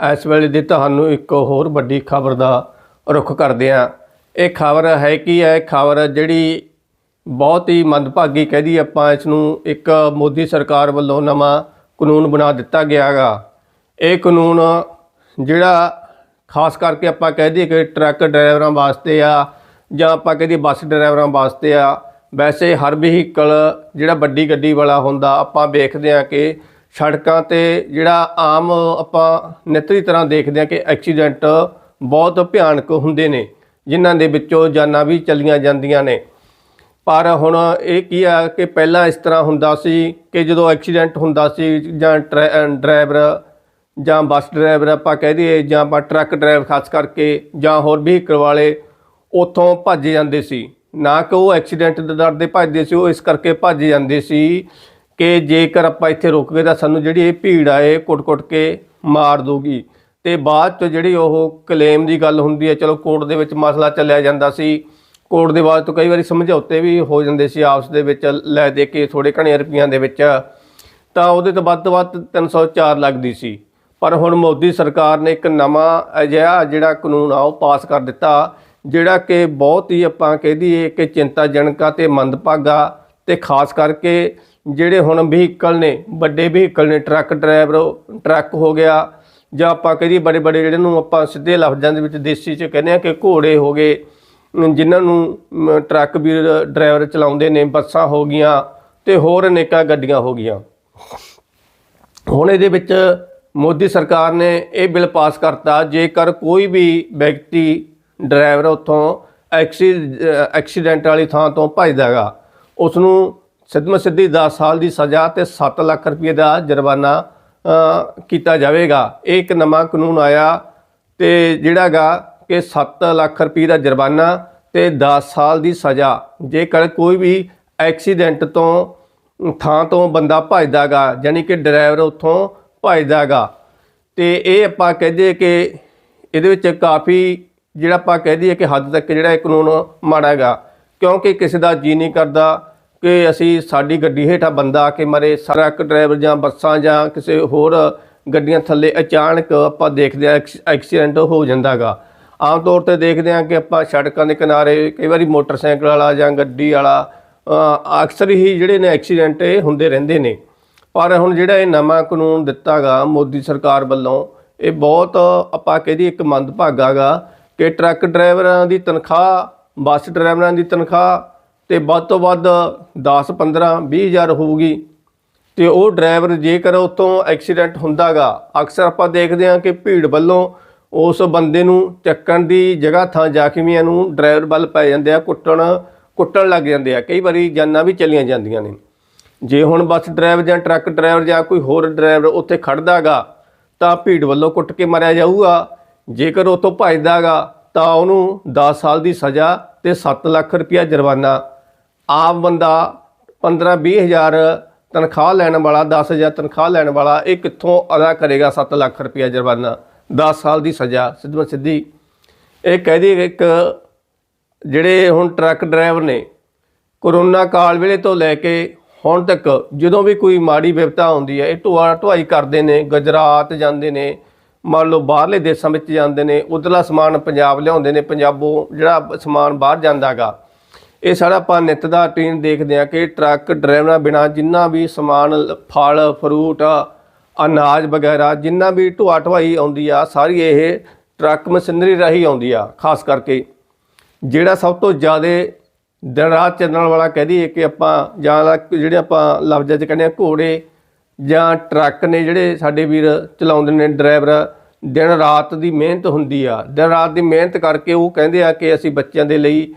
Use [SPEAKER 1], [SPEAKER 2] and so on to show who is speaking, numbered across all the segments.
[SPEAKER 1] ਇਸ ਵੇਲੇ ਦੀ ਤੁਹਾਨੂੰ ਇੱਕ ਹੋਰ ਵੱਡੀ ਖਬਰ ਦਾ ਰੁਖ ਕਰਦੇ ਹਾਂ। ਇਹ ਖਬਰ ਹੈ ਕੀ ਹੈ ਖਬਰ ਜਿਹੜੀ ਬਹੁਤ ਹੀ ਮੰਦਭਾਗੀ ਕਹਦੀ ਆਪਾਂ ਇਸ ਨੂੰ ਇੱਕ ਮੋਦੀ ਸਰਕਾਰ ਵੱਲੋਂ ਨਵਾਂ ਕਾਨੂੰਨ ਬਣਾ ਦਿੱਤਾ ਗਿਆ ਹੈਗਾ। ਇਹ ਕਾਨੂੰਨ ਜਿਹੜਾ ਖਾਸ ਕਰਕੇ ਆਪਾਂ ਕਹਿ ਦਈਏ ਕਿ ਟਰੱਕ ਡਰਾਈਵਰਾਂ ਵਾਸਤੇ ਆ, ਜਾਂ ਆਪਾਂ ਕਹਿ ਦਈਏ ਬੱਸ ਡਰਾਈਵਰਾਂ ਵਾਸਤੇ ਆ, ਵੈਸੇ ਹਰ ਵਹੀਕਲ ਜਿਹੜਾ ਵੱਡੀ ਗੱਡੀ ਵਾਲਾ ਹੁੰਦਾ, ਆਪਾਂ ਵੇਖਦੇ ਆ ਕਿ ਸੜਕਾਂ ਤੇ ਜਿਹੜਾ ਆਮ ਆਪਾਂ ਨਿੱਤ ਤਰ੍ਹਾਂ ਦੇਖਦੇ ਆ ਕਿ ਐਕਸੀਡੈਂਟ ਬਹੁਤ ਭਿਆਨਕ ਹੁੰਦੇ ਨੇ, ਜਿਨ੍ਹਾਂ ਦੇ ਵਿੱਚੋਂ ਜਾਨਾਂ ਵੀ ਚਲੀਆਂ ਜਾਂਦੀਆਂ ਨੇ। ਪਰ ਹੁਣ ਇਹ ਕੀ ਆ ਕਿ ਪਹਿਲਾਂ ਇਸ ਤਰ੍ਹਾਂ ਹੁੰਦਾ ਸੀ ਕਿ ਜਦੋਂ ਐਕਸੀਡੈਂਟ ਹੁੰਦਾ ਸੀ ਜਾਂ ਟਰੈ- ਡਰਾਈਵਰ ਜਾਂ ਬੱਸ ਡਰਾਈਵਰ ਆਪਾਂ ਕਹਿ ਦਈਏ ਜਾਂ ਆਪਾਂ ਟਰੱਕ ਡਰਾਈਵਰ ਖਾਸ ਕਰਕੇ ਜਾਂ ਹੋਰ ਵਹੀਕਲ ਵਾਲੇ ਉੱਥੋਂ ਭੱਜ ਜਾਂਦੇ ਸੀ। ਨਾ ਕਿ ਉਹ ਐਕਸੀਡੈਂਟ ਦੇ ਡਰ ਦੇ ਭੱਜਦੇ ਸੀ, ਉਹ ਇਸ ਕਰਕੇ ਭੱਜ ਜਾਂਦੇ ਸੀ ਕਿ ਜੇਕਰ ਆਪਾਂ ਇੱਥੇ ਰੁਕ ਗਏ ਤਾਂ ਸਾਨੂੰ ਜਿਹੜੀ ਇਹ ਭੀੜ ਆ, ਇਹ ਕੁੱਟ-ਕੁੱਟ ਕੇ ਮਾਰ ਦੂਗੀ ਤੇ ਬਾਅਦ ਚ ਜਿਹੜੀ ਉਹ ਕਲੇਮ ਦੀ ਗੱਲ ਹੁੰਦੀ ਹੈ, ਚਲੋ ਕੋਰਟ ਦੇ ਵਿੱਚ ਮਸਲਾ ਚੱਲਿਆ ਜਾਂਦਾ ਸੀ। ਕੋਰਟ ਦੇ ਬਾਅਦ ਤੋਂ ਕਈ ਵਾਰੀ ਸਮਝੌਤੇ ਵੀ ਹੋ ਜਾਂਦੇ ਸੀ ਆਪਸ ਦੇ ਵਿੱਚ, ਲੈ ਦੇ ਕੇ ਥੋੜੇ ਘਣੇ ਰੁਪਈਆਂ ਦੇ ਵਿੱਚ। ਤਾਂ ਉਹਦੇ ਤੋਂ ਵੱਧ ਤੋਂ ਵੱਧ 304 ਲੱਗਦੀ ਸੀ। ਪਰ ਹੁਣ ਮੋਦੀ ਸਰਕਾਰ ਨੇ ਇੱਕ ਨਵਾਂ ਅਜਿਹਾ ਜਿਹੜਾ ਕਾਨੂੰਨ ਆ, ਉਹ ਪਾਸ ਕਰ ਦਿੱਤਾ, ਜਿਹੜਾ ਕਿ ਬਹੁਤ ਹੀ ਆਪਾਂ ਕਹਿ ਦਈਏ ਕਿ ਚਿੰਤਾਜਨਕ ਆ ਤੇ ਮੰਦਭਾਗਾ ਤੇ ਖਾਸ ਕਰਕੇ ਜਿਹੜੇ ਹੁਣ ਵਹੀਕਲ ਨੇ, ਵੱਡੇ ਵਹੀਕਲ ਨੇ ਟਰੱਕ ਡਰਾਈਵਰ ਟਰੱਕ ਹੋ ਗਿਆ ਜਾਂ ਆਪਾਂ ਕਹਦੀ ਬੜੇ ਬੜੇ ਜਿਹੜੇ ਨੂੰ ਆਪਾਂ ਸਿੱਧੇ ਲਫ਼ਜ਼ਾਂ ਦੇ ਵਿੱਚ ਦੇਸੀ ਚ ਕਹਿੰਦੇ ਆ ਕਿ ਘੋੜੇ ਹੋ ਗਏ ਅਮ ਜਿਨ੍ਹਾਂ ਨੂੰ ਟਰੱਕ ਵੀ ਡਰਾਈਵਰ ਚਲਾਉਂਦੇ ਨੇ, ਬੱਸਾਂ ਹੋ ਗਈਆਂ ਤੇ ਹੋਰ ਅਨੇਕਾਂ ਗੱਡੀਆਂ ਹੋ ਗਈਆਂ। ਹੁਣ ਇਹਦੇ ਵਿੱਚ ਮੋਦੀ ਸਰਕਾਰ ਨੇ ਇਹ ਬਿੱਲ ਪਾਸ ਕਰਤਾ, ਜੇਕਰ ਕੋਈ ਵੀ ਵਿਅਕਤੀ ਡਰਾਈਵਰ ਉੱਥੋਂ ਐਕਸੀ ਐਕਸੀਡੈਂਟ ਵਾਲੀ ਥਾਂ ਤੋਂ ਭੱਜਦਾ ਹੈਗਾ ਉਸ ਨੂੰ ਸਿੱਧਮ ਸਿੱਧੀ 10 ਸਾਲ ਦੀ ਸਜ਼ਾ ਤੇ 7 ਲੱਖ ਰੁਪਏ ਦਾ ਜੁਰਮਾਨਾ ਕੀਤਾ ਜਾਵੇਗਾ। ਇਹ ਇੱਕ ਨਵਾਂ ਕਾਨੂੰਨ ਆਇਆ ਤੇ ਜਿਹੜਾ ਗਾ ਕਿ 7 ਲੱਖ ਰੁਪਏ ਦਾ ਜੁਰਮਾਨਾ ਤੇ 10 ਸਾਲ ਦੀ ਸਜ਼ਾ। ਜੇਕਰ ਕੋਈ ਵੀ ਐਕਸੀਡੈਂਟ ਤੋਂ, ਥਾਂ ਤੋਂ ਬੰਦਾ ਭੱਜਦਾਗਾ ਯਾਨੀ ਕਿ ਡਰਾਈਵਰ ਉੱਥੋਂ ਭੱਜਦਾਗਾ ਤੇ ਇਹ ਆਪਾਂ ਕਹਦੇ ਕਿ ਇਹਦੇ ਵਿੱਚ ਕਾਫੀ ਜਿਹੜਾ ਆਪਾਂ ਕਹਿ ਦਈਏ ਕਿ ਹੱਦ ਤੱਕ ਜਿਹੜਾ ਇਹ ਕਾਨੂੰਨ ਮਾੜਾ ਹੈਗਾ, ਕਿਉਂਕਿ ਕਿਸੇ ਦਾ ਜੀ ਨਹੀਂ ਕਰਦਾ ਕਿ ਅਸੀਂ ਸਾਡੀ ਗੱਡੀ ਹੇਠਾਂ ਬੰਦਾ ਆ ਕੇ ਮਰੇ, ਟਰੱਕ ਡਰਾਈਵਰ ਜਾਂ ਬੱਸਾਂ ਜਾਂ ਕਿਸੇ ਹੋਰ ਗੱਡੀਆਂ ਥੱਲੇ ਅਚਾਨਕ ਆਪਾਂ ਦੇਖਦੇ ਆ ਐਕਸੀਡੈਂਟ ਹੋ ਜਾਂਦਾਗਾ ਆਮ ਤੌਰ ਤੇ ਦੇਖਦੇ ਆ ਕਿ ਆਪਾਂ ਸੜਕਾਂ ਦੇ ਕਿਨਾਰੇ ਕਈ ਵਾਰੀ ਮੋਟਰਸਾਈਕਲ ਵਾਲਾ ਜਾਂ ਗੱਡੀ ਵਾਲਾ ਅਕਸਰ ਹੀ ਜਿਹੜੇ ਨੇ ਐਕਸੀਡੈਂਟ ਹੁੰਦੇ ਰਹਿੰਦੇ ਨੇ। ਪਰ ਹੁਣ ਜਿਹੜਾ ਇਹ ਨਵਾਂ ਕਾਨੂੰਨ ਦਿੱਤਾਗਾ ਮੋਦੀ ਸਰਕਾਰ ਵੱਲੋਂ, ਇਹ ਬਹੁਤ ਆਪਾਂ ਕਹਿੰਦੀ ਇੱਕ ਮੰਦਭਾਗਾ ਗਾ ਕਿ ਟਰੱਕ ਡਰਾਈਵਰਾਂ ਦੀ ਤਨਖਾਹ, ਬੱਸ ਡਰਾਈਵਰਾਂ ਦੀ ਤਨਖਾਹ ਤੇ ਵੱਧ ਤੋਂ ਵੱਧ 10 15 20 ਹਜ਼ਾਰ ਹੋਊਗੀ। ਤੇ ਉਹ ਡਰਾਈਵਰ ਜੇਕਰ ਉਤੋਂ ਐਕਸੀਡੈਂਟ ਹੁੰਦਾਗਾ, ਅਕਸਰ ਆਪਾਂ ਦੇਖਦੇ ਹਾਂ ਕਿ ਭੀੜ ਵੱਲੋਂ ਉਸ ਬੰਦੇ ਨੂੰ ਚੱਕਣ ਦੀ ਜਗ੍ਹਾ, ਥਾਂ ਜ਼ਖਮੀਆਂ ਨੂੰ ਡਰਾਈਵਰ ਵੱਲ ਪੈ ਜਾਂਦੇ ਆ, ਕੁੱਟਣ ਕੁੱਟਣ ਲੱਗ ਜਾਂਦੇ ਆ। ਕਈ ਵਾਰੀ ਜਾਨਾਂ ਵੀ ਚਲੀਆਂ ਜਾਂਦੀਆਂ ਨੇ। ਜੇ ਹੁਣ ਬੱਸ ਡਰਾਈਵਰ ਜਾਂ ਟਰੱਕ ਡਰਾਈਵਰ ਜਾਂ ਕੋਈ ਹੋਰ ਡਰਾਈਵਰ ਉੱਥੇ ਖੜਦਾਗਾ, ਤਾਂ ਭੀੜ ਵੱਲੋਂ ਕੁੱਟ ਕੇ ਮਾਰਿਆ ਜਾਊਗਾ। ਜੇਕਰ ਉਤੋਂ ਭੱਜਦਾਗਾ, ਤਾਂ ਉਹਨੂੰ 10 ਸਾਲ ਦੀ ਸਜ਼ਾ ਤੇ 7 ਲੱਖ ਰੁਪਇਆ ਜੁਰਮਾਨਾ ਆਪ ਬੰਦਾ 15 20 ਹਜ਼ਾਰ ਤਨਖਾਹ ਲੈਣ ਵਾਲਾ 10 ਹਜ਼ਾਰ ਤਨਖਾਹ ਲੈਣ ਵਾਲਾ, ਇਹ ਕਿੱਥੋਂ ਅਦਾ ਕਰੇਗਾ 7 ਲੱਖ ਰੁਪਇਆ ਜੁਰਮਾਨਾ? 10 ਸਾਲ ਦੀ ਸਜ਼ਾ ਸਿੱਧੀ ਸਿੱਧੀ। ਇਹ ਕਹਦੀ ਇੱਕ ਜਿਹੜੇ ਹੁਣ ਟਰੱਕ ਡਰਾਈਵਰ ਨੇ, ਕਰੋਨਾ ਕਾਲ ਵੇਲੇ ਤੋਂ ਲੈ ਕੇ ਹੁਣ ਤੱਕ ਜਦੋਂ ਵੀ ਕੋਈ ਮਾੜੀ ਵਿਪਤਾ ਆਉਂਦੀ ਹੈ, ਇਹ ਢੋਆ ਢੁਆਈ ਕਰਦੇ ਨੇ, ਗੁਜਰਾਤ ਜਾਂਦੇ ਨੇ, ਮੰਨ ਲਓ ਬਾਹਰਲੇ ਦੇਸ਼ਾਂ ਵਿੱਚ ਜਾਂਦੇ ਨੇ ਉਧਰਲਾ ਸਮਾਨ ਪੰਜਾਬ ਲਿਆਉਂਦੇ ਨੇ, ਪੰਜਾਬੋਂ ਜਿਹੜਾ ਸਮਾਨ ਬਾਹਰ ਜਾਂਦਾਗਾ ਇਹ ਸਾਰਾ ਆਪਾਂ ਨਿੱਤ ਦਾ ਰੂਟੀਨ ਦੇਖਦੇ ਆ ਕਿ ਟਰੱਕ, ਡਰਾਈਵਰਾਂ ਬਿਨਾ ਜਿੰਨਾ ਵੀ ਸਮਾਨ ਲ- ਫਲ, ਫਰੂਟ, ਅਨਾਜ ਵਗੈਰਾ ਜਿੰਨਾ ਵੀ ਢੋਆ ਢੁਆਈ ਆਉਂਦੀ ਆ, ਸਾਰੀ ਇਹ ਟਰੱਕ ਮਸ਼ੀਨਰੀ ਰਾਹੀਂ ਆਉਂਦੀ ਆ, ਖਾਸ ਕਰਕੇ। ਜਿਹੜਾ ਸਭ ਤੋਂ ਜ਼ਿਆਦਾ ਦਿਨ ਰਾਤ ਚੱਲਣ ਵਾਲਾ ਕਹਿ ਦਈਏ ਕਿ ਆਪਾਂ ਜਾਂ ਜਿਹੜੇ ਆਪਾਂ ਲਫ਼ਜ਼ਾਂ 'ਚ ਕਹਿੰਦੇ ਆ ਘੋੜੇ ਜਾਂ ਟਰੱਕ ਨੇ ਜਿਹੜੇ ਸਾਡੇ ਵੀਰ ਚਲਾਉਂਦੇ ਨੇ ਡਰਾਈਵਰ, ਦਿਨ ਰਾਤ ਦੀ ਮਿਹਨਤ ਹੁੰਦੀ ਆ। ਦਿਨ ਰਾਤ ਦੀ ਮਿਹਨਤ ਕਰਕੇ ਉਹ ਕਹਿੰਦੇ ਆ ਕਿ ਅਸੀਂ ਬੱਚਿਆਂ ਦੇ ਲਈ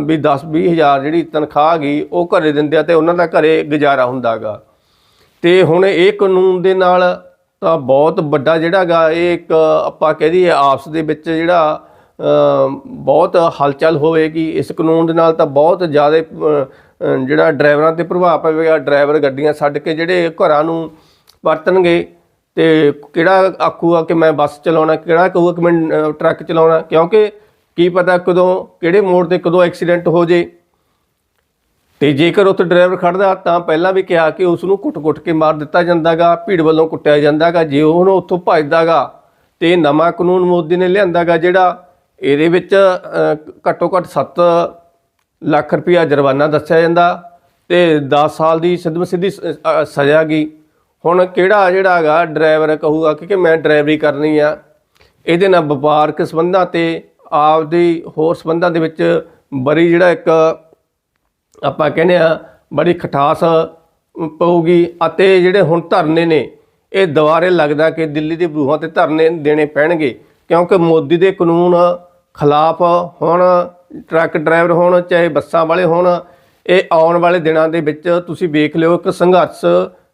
[SPEAKER 1] ਵੀ 10 20 ਹਜ਼ਾਰ ਜਿਹੜੀ ਤਨਖਾਹ ਗਈ, ਉਹ ਘਰੇ ਦਿੰਦੇ ਆ ਤੇ ਉਹਨਾਂ ਦਾ ਘਰੇ ਗੁਜ਼ਾਰਾ ਹੁੰਦਾਗਾ ਤੇ ਹੁਣ ਇਹ ਕਾਨੂੰਨ ਦੇ ਨਾਲ ਤਾਂ ਬਹੁਤ ਵੱਡਾ ਜਿਹੜਾਗਾ ਇਹ ਇੱਕ ਆਪਾਂ ਕਹਿ ਦਈਏ ਆਪਸ ਦੇ ਵਿੱਚ ਜਿਹੜਾ ਬਹੁਤ ਹਲਚਲ ਹੋਵੇਗੀ ਇਸ ਕਾਨੂੰਨ ਦੇ ਨਾਲ ਤਾਂ ਬਹੁਤ ਜ਼ਿਆਦਾ ਜਿਹੜਾ ਡਰਾਈਵਰਾਂ ਤੇ ਪ੍ਰਭਾਵ ਪਵੇਗਾ, ਡਰਾਈਵਰ ਗੱਡੀਆਂ ਛੱਡ ਕੇ ਜਿਹੜੇ ਘਰਾਂ ਨੂੰ ਵਰਤਣਗੇ। ਤੇ ਕਿਹੜਾ ਆਖੂਗਾ ਕਿ ਮੈਂ ਬੱਸ ਚਲਾਉਣਾ, ਕਿਹੜਾ ਕਹੂਗਾ ਕਿ ਮੈਂ ਟਰੱਕ ਚਲਾਉਣਾ, ਕਿਉਂਕਿ ਕੀ ਪਤਾ ਕਦੋਂ, ਕਿਹੜੇ ਮੋੜ ਤੇ ਕਦੋਂ ਐਕਸੀਡੈਂਟ ਹੋ ਜੇ। ਤੇ ਜੇਕਰ ਉੱਥੇ ਡਰਾਈਵਰ ਖੜਦਾ ਤਾਂ ਪਹਿਲਾਂ ਵੀ ਕਿਹਾ ਕਿ ਉਸ ਨੂੰ ਕੁੱਟ-ਕੁੱਟ ਕੇ ਮਾਰ ਦਿੱਤਾ ਜਾਂਦਾਗਾ, ਭੀੜ ਵੱਲੋਂ ਕੁੱਟਿਆ ਜਾਂਦਾਗਾ, ਜੇ ਉਹ ਹੁਣ ਉੱਥੋਂ ਭੱਜਦਾਗਾ ਤੇ ਨਵਾਂ ਕਾਨੂੰਨ ਮੋਦੀ ਨੇ ਲਿਆਂਦਾਗਾ ਜਿਹੜਾ ਇਹਦੇ ਵਿੱਚ ਘੱਟੋ ਘੱਟ 7 ਲੱਖ ਰੁਪਇਆ ਜੁਰਮਾਨਾ ਦੱਸਿਆ ਜਾਂਦਾ ਤੇ 10 ਸਾਲ ਦੀ ਸਿੱਧਮ ਸਿੱਧੀ ਸਜ਼ਾ ਗਈ। ਹੁਣ ਕਿਹੜਾ ਜਿਹੜਾ ਹੈਗਾ ਡਰਾਈਵਰ ਕਹੂਗਾ ਕਿ ਕਿ ਮੈਂ ਡਰਾਈਵਰੀ ਕਰਨੀ ਆ, ਇਹਦੇ ਨਾਲ ਵਪਾਰਕ ਸੰਬੰਧਾਂ ਤੇ ਆਪਦੀ ਹੋਰ ਸੰਬੰਧਾਂ ਦੇ ਵਿੱਚ ਬੜੀ ਜਿਹੜਾ ਇੱਕ ਆਪਾਂ ਕਹਿੰਦੇ ਆ, ਬੜੀ ਖਟਾਸ ਪਊਗੀ ਅਤੇ ਜਿਹੜੇ ਹੁਣ ਧਰਨੇ ਨੇ, ਇਹ ਦੁਬਾਰੇ ਲੱਗਦਾ ਕਿ ਦਿੱਲੀ ਦੇ ਬਰੂਹਾਂ ਤੇ ਧਰਨੇ ਦੇਣੇ ਪੈਣਗੇ, ਕਿਉਂਕਿ ਮੋਦੀ ਦੇ ਕਾਨੂੰਨ ਖਿਲਾਫ ਹੁਣ, ਟਰੱਕ ਡਰਾਈਵਰ ਹੋਣ, ਚਾਹੇ ਬੱਸਾਂ ਵਾਲੇ ਹੋਣ, ਇਹ ਆਉਣ ਵਾਲੇ ਦਿਨਾਂ ਦੇ ਵਿੱਚ ਤੁਸੀਂ ਵੇਖ ਲਿਓ ਇੱਕ ਸੰਘਰਸ਼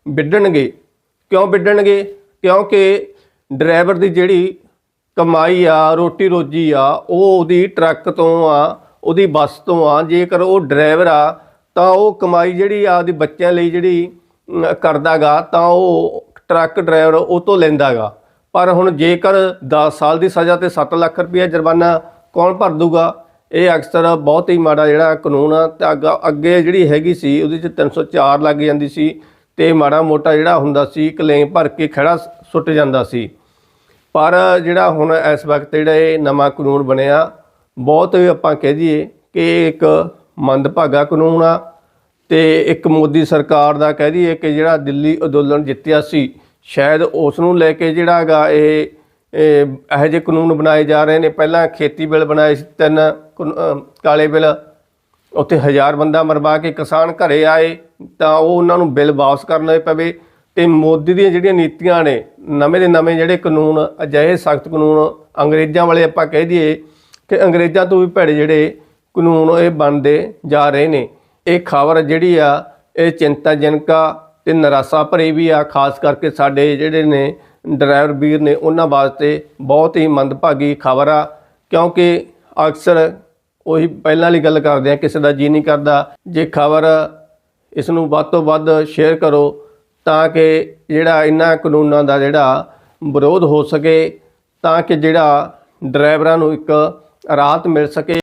[SPEAKER 1] ਵਿੱਢਣਗੇ। ਕਿਉਂ ਵਿੱਢਣਗੇ? ਕਿਉਂਕਿ ਡਰਾਈਵਰ ਦੀ ਜਿਹੜੀ ਕਮਾਈ ਆ ਰੋਟੀ ਰੋਜੀ ਆ ਉਹ ਉਹਦੀ ਟਰੱਕ ਤੋਂ ਆ ਉਹਦੀ ਬੱਸ ਤੋਂ ਆ ਜੇਕਰ ਉਹ ਡਰਾਈਵਰ ਆ ਤਾਂ ਉਹ ਕਮਾਈ ਜਿਹੜੀ ਆ ਉਹਦੀ ਬੱਚਿਆਂ ਲਈ ਜਿਹੜੀ ਅਮ, ਕਰਦਾਗਾ ਤਾਂ ਉਹ ਟਰੱਕ ਡਰਾਈਵਰ ਉਹ ਤੋਂ ਲੈਂਦਾਗਾ। ਪਰ ਹੁਣ ਜੇਕਰ 10 ਸਾਲ ਦੀ ਸਜ਼ਾ ਤੇ 7 ਲੱਖ ਰੁਪਏ ਜੁਰਮਾਨਾ ਕੌਣ ਭਰ ਦੂਗਾ? ਇਹ ਅਕਸਰ ਬਹੁਤ ਹੀ ਮਾੜਾ ਜਿਹੜਾ ਕਾਨੂੰਨ ਆ ਤੇ ਅੱਗਾ- ਅੱਗੇ ਜਿਹੜੀ ਹੈਗੀ ਸੀ ਉਹਦੇ ਚ 304 ਲੱਗ ਜਾਂਦੀ ਸੀ ਤੇ ਮਾੜਾ ਮੋਟਾ ਜਿਹੜਾ ਹੁੰਦਾ ਸੀ ਕਲੇਮ ਭਰ ਕੇ ਖੜਾ ਸੁੱਟ ਜਾਂਦਾ ਸੀ। ਪਰ ਜਿਹੜਾ ਹੁਣ ਇਸ ਵਕਤ ਜਿਹੜਾ ਇਹ ਨਵਾਂ ਕਾਨੂੰਨ ਬਣਿਆ, ਬਹੁਤ ਆਪਾਂ ਕਹਿ ਦਈਏ ਕਿ ਇਹ ਇੱਕ ਮੰਦਭਾਗਾ ਕਾਨੂੰਨ ਆ ਤੇ ਇੱਕ ਮੋਦੀ ਸਰਕਾਰ ਦਾ ਕਹਿ ਦਈਏ ਕਿ ਜਿਹੜਾ ਦਿੱਲੀ ਅੰਦੋਲਨ ਜਿੱਤਿਆ ਸੀ, ਸ਼ਾਇਦ ਉਸ ਨੂੰ ਲੈ ਕੇ ਜਿਹੜਾ ਹੈਗਾ ਇਹ ਇਹੋ ਜਿਹੇ ਕਾਨੂੰਨ ਬਣਾਏ ਜਾ ਰਹੇ ਨੇ। ਪਹਿਲਾਂ ਖੇਤੀ ਬਿੱਲ ਬਣਾਏ ਸੀ, ਤਿੰਨ ਕਾਨੂ- ਕਾਲੇ ਬਿੱਲ, ਉੱਥੇ ਹਜ਼ਾਰ ਬੰਦਾ ਮਰਵਾ ਕੇ ਕਿਸਾਨ ਘਰੇ ਆਏ ਤਾਂ ਉਹ ਉਹਨਾਂ ਨੂੰ ਬਿੱਲ ਵਾਪਸ ਕਰਨੇ ਪਵੇ। ਤੇ ਮੋਦੀ ਦੀਆਂ ਜਿਹੜੀਆਂ ਨੀਤੀਆਂ ਨੇ, ਨਵੇਂ ਦੇ ਨਵੇਂ ਜਿਹੜੇ ਕਾਨੂੰਨ, ਅਜਿਹੇ ਸਖਤ ਕਾਨੂੰਨ, ਅੰਗਰੇਜ਼ਾਂ ਵਾਲੇ ਆਪਾਂ ਕਹਿ ਦਈਏ ਕਿ ਅੰਗਰੇਜ਼ਾਂ ਤੋਂ ਵੀ ਭੈੜੇ ਜਿਹੜੇ ਕਾਨੂੰਨ ਇਹ ਬਣਦੇ ਜਾ ਰਹੇ ਨੇ। ਇਹ ਖਬਰ ਜਿਹੜੀ ਆ, ਇਹ ਚਿੰਤਾਜਨਕ ਆ ਤੇ ਨਿਰਾਸ਼ਾ ਭਰੀ ਵੀ ਆ, ਖਾਸ ਕਰਕੇ ਸਾਡੇ ਜਿਹੜੇ ਨੇ ਡਰਾਈਵਰ ਵੀਰ ਨੇ, ਉਹਨਾਂ ਵਾਸਤੇ ਬਹੁਤ ਹੀ ਮੰਦਭਾਗੀ ਖਬਰ ਆ। ਕਿਉਂਕਿ ਅਕਸਰ ਉਹੀ ਪਹਿਲਾਂ ਵਾਲੀ ਗੱਲ ਕਰਦੇ ਆ, ਕਿਸੇ ਦਾ ਜੀ ਨਹੀਂ ਕਰਦਾ। ਜੇ ਖਬਰ ਇਸ ਨੂੰ ਵੱਧ ਤੋਂ ਵੱਧ ਸ਼ੇਅਰ ਕਰੋ ਤਾਂ ਕਿ ਜਿਹੜਾ ਇਹਨਾਂ ਕਾਨੂੰਨਾਂ ਦਾ ਜਿਹੜਾ ਵਿਰੋਧ ਹੋ ਸਕੇ, ਤਾਂ ਕਿ ਜਿਹੜਾ ਡਰਾਈਵਰਾਂ ਨੂੰ ਇੱਕ ਰਾਹਤ ਮਿਲ ਸਕੇ।